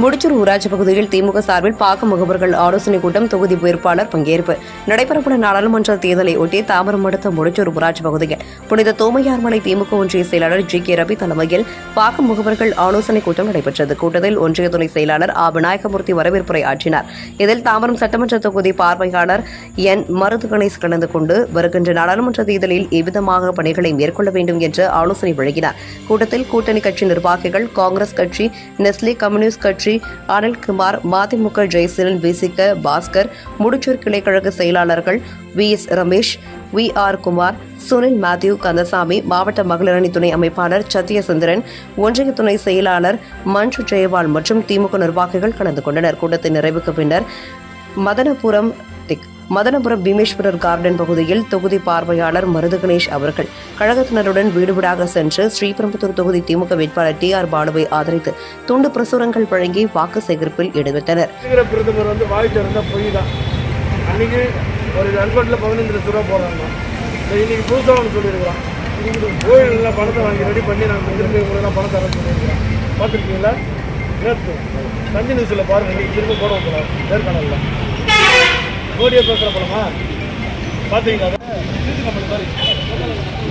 முடிச்சூர் ஊராட்சி பகுதியில் திமுக சார்பில் பாக்க முகவர்கள் ஆலோசனை கூட்டம் தொகுதி வேட்பாளர் பங்கேற்பு. நடைபெறவுள்ள நாடாளுமன்ற தேர்தலை ஒட்டி தாமரம் அடுத்த முடிச்சூர் ஊராட்சி பகுதியில் புனித தோமையார்மலை திமுக ஒன்றிய செயலாளர் ஜி. கே. ரவி தலைமையில் பாக்க முகவர்கள் ஆலோசனை கூட்டம் நடைபெற்றது. கூட்டத்தில் ஒன்றிய துணை செயலாளர் ஆ. விநாயகமூர்த்தி வரவேற்புரை ஆற்றினார். இதில் தாமரம் சட்டமன்ற தொகுதி பார்வையாளர் என். மருது கணேஷ் கலந்து கொண்டு வருகின்ற நாடாளுமன்ற தேர்தலில் எவ்விதமாக பணிகளை மேற்கொள்ள வேண்டும் என்று ஆலோசனை வழங்கினார். கூட்டத்தில் கூட்டணி கட்சி நிர்வாகிகள் காங்கிரஸ் கட்சி நெஸ்லே கம்யூனிஸ்ட் கட்சி அனில்குமார் மதிமுக ஜெயசீலன் விசிக பாஸ்கர் முடிச்சூர் கிளைக்கழக செயலாளர்கள் V. S. Ramesh V. R. Kumar Sunil Mathew Kandasamy மாவட்ட மகளிரணி துணை அமைப்பாளர் சத்யசந்திரன் ஒன்றிய துணை செயலாளர் மஞ்சு ஜெயவால் மற்றும் திமுக நிர்வாகிகள் கலந்து கொண்டனர். கூட்டத்தின் நிறைவுக்கு பின்னர் மதனபுரம் மதனபுரம் பீமேஸ்வரர் கார்டன் பகுதியில் தொகுதி பார்வையாளர் மருது கணேஷ் அவர்கள் கழகத்தினருடன் வீடு வீடாக சென்று ஸ்ரீபெரும்புத்தூர் தொகுதி திமுக வேட்பாளர் டி ஆர் பாலுவை ஆதரித்து துண்டு பிரசுரங்கள் வழங்கி வாக்கு சேகரிப்பில் ஈடுபட்டனர். பிரதமர் வந்து அன்னைக்கு ஒரு அக்கௌண்ட்டில் பதினஞ்சு லட்ச ரூபா போடுறாங்க. இன்னைக்கு புதுசாக ஒன்று சொல்லியிருக்கிறான். இன்னைக்கு கோயிலில் பணத்தை வாங்கி ரெடி பண்ணி நாங்கள் திரும்பி உங்களுக்கு பணம் தரேன் சொல்லியிருக்கிறேன். பார்த்துருக்கீங்களா? நேற்று தஞ்சை நியூஸில் பாருங்கள் இன்னைக்கு திரும்ப போட வைக்கலாம் நேர்காணலில் மோடியை பேசுகிற படமா? பார்த்தீங்களா கம்பெனி மாதிரி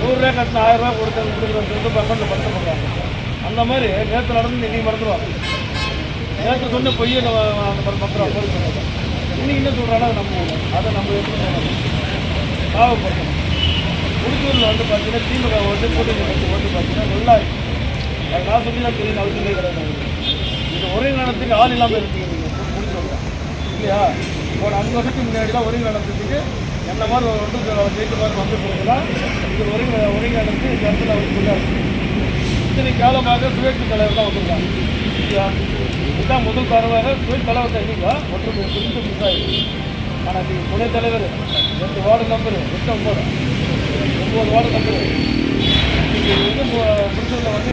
நூறுரூவா கட்டின ஆயிரம் ரூபா கொடுத்து கொடுக்குறோம் அக்கௌண்ட்டில் பணத்தை பண்ணுறாங்க அந்த மாதிரி நேற்று நடந்து இன்னைக்கு மறந்துடுவாங்க. நேற்று சொன்ன பொய்யை நம்ம அந்த மாதிரி இன்னைக்கு என்ன சொல்கிறாங்க அதை நம்ம அதை நம்ம எப்படி சொல்லணும் பாவப்படுத்தணும் புதுச்சூரில் வந்து பார்த்தீங்கன்னா திமுக ஓட்டு கூட்டணி கட்சி ஓட்டு பார்த்தீங்கன்னா நல்லா இருக்கு. அது நான் சொல்லி தான் தெரியும் அவசியமே கிடையாது. இந்த நேரத்துக்கு ஆள் இல்லாமல் இருக்கீங்க நீங்கள் முடிச்சவங்க இல்லையா? ஒரு அஞ்சு வருஷத்துக்கு முன்னாடி தான் ஒருங்கிணைத்துக்கு என்ன மாதிரி ஒரு வந்து ஜெயித்த மாதிரி வந்து போகிறதெல்லாம் இது ஒருங்க ஒருங்கிணைத்து இந்த இடத்துல அவர் சொல்லாரு இத்தனை காலமாக சுயேட்சை தலைவர் தான் வந்திருக்காங்க இதுதான் முதல் தடவை சுயேட்சை தலைவர் தான் இல்லைங்களா? ஒற்றுமை குறித்து மிஸ் ஆகிடுச்சு ஆனால் நீங்கள் துணைத் தலைவர் ரெண்டு வார்டு நம்பர் எட்டு ஒம்பது ஒம்பது வார்டு நம்பர் இது வந்து புதுச்சூரில் வந்து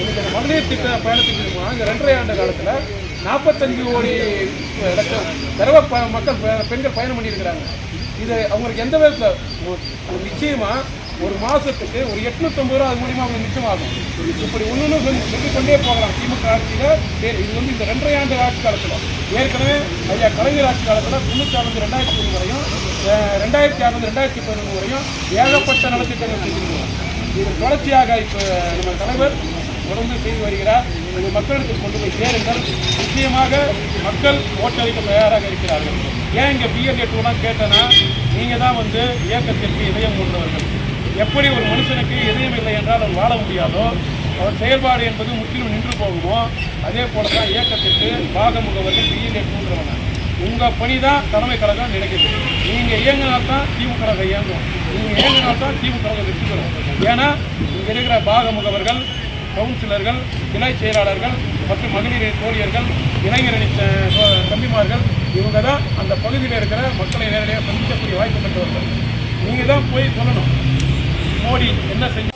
எனக்கு அந்த மகளிர் திட்ட பயணத்துக்கு இருக்குமா இந்த ரெண்டரை ஆண்டு காலத்தில் நாற்பத்தஞ்சு கோடி இடத்துல தடவை ப மக்கள் பெண்கள் பயணம் பண்ணியிருக்கிறாங்க. இது அவங்களுக்கு எந்த விதத்தில் நிச்சயமாக ஒரு மாதத்துக்கு ஒரு எட்நூற்றம்பது ரூபா அது மூலியமாக அவங்க மிச்சமாகும். இப்படி ஒன்று ஒன்று சொல்லி சொல்லிக்கொண்டே போகலாம். திமுக ஆட்சியில் சரி இது வந்து இந்த ரெண்டரை ஆண்டு ஆட்சி காலத்தில் ஏற்கனவே ஐயா கலைஞர் ஆட்சி காலத்தில் தொண்ணூற்றி ஆறு ரெண்டாயிரத்தி ஒன்று வரையும் ரெண்டாயிரத்தி அறுபது ரெண்டாயிரத்தி பதினொன்று வரையும் ஏகப்பட்ட நலத்திட்டங்கள் செஞ்சிருக்கிறோம் இது தொடர்ச்சியாக இப்போ நம்ம தலைவர் தொடர்ந்து செய்து வருகிறார். இது மக்களுக்கு கொண்டு போய் சேருங்கள். நிச்சயமாக மக்கள் ஓட்டளிக்க தயாராக இருக்கிறார்கள். ஏன் இங்கே பிஎட் எட்டுலாம் கேட்டேன்னா நீங்கள் தான் வந்து இயக்கத்திற்கு இதயம் கொண்டவர்கள் எப்படி ஒரு மனுஷனுக்கு இதயம் இல்லை என்றால் அவர் வாழ முடியாதோ அவர் செயல்பாடு என்பது முற்றிலும் நின்று போகுமோ அதே போல தான் இயக்கத்திற்கு பாகமுகவர்கள் பிஎல்ஏ உங்கள் பணி தான் தலைமை கழகம் நினைக்குது. நீங்கள் இயங்கினால்தான் திமுக கழகம் இயங்கும். நீங்கள் இயங்கினால்தான் திமுக கழகம் வெற்றி பெறும். ஏன்னா இங்கே இருக்கிற பாக முகவர்கள் கவுன்சிலர்கள் இணை செயலாளர்கள் மற்றும் மகளிர் தோழியர்கள் இளைஞரணி தம்பிமார்கள் இவங்க தான் அந்த பகுதியில் இருக்கிற மக்களை நேரடியாக சந்திக்கக்கூடிய வாய்ப்பு பெற்றவர்கள். நீங்கள் தான் போய் சொல்லணும். மோடி என்ன செஞ்சு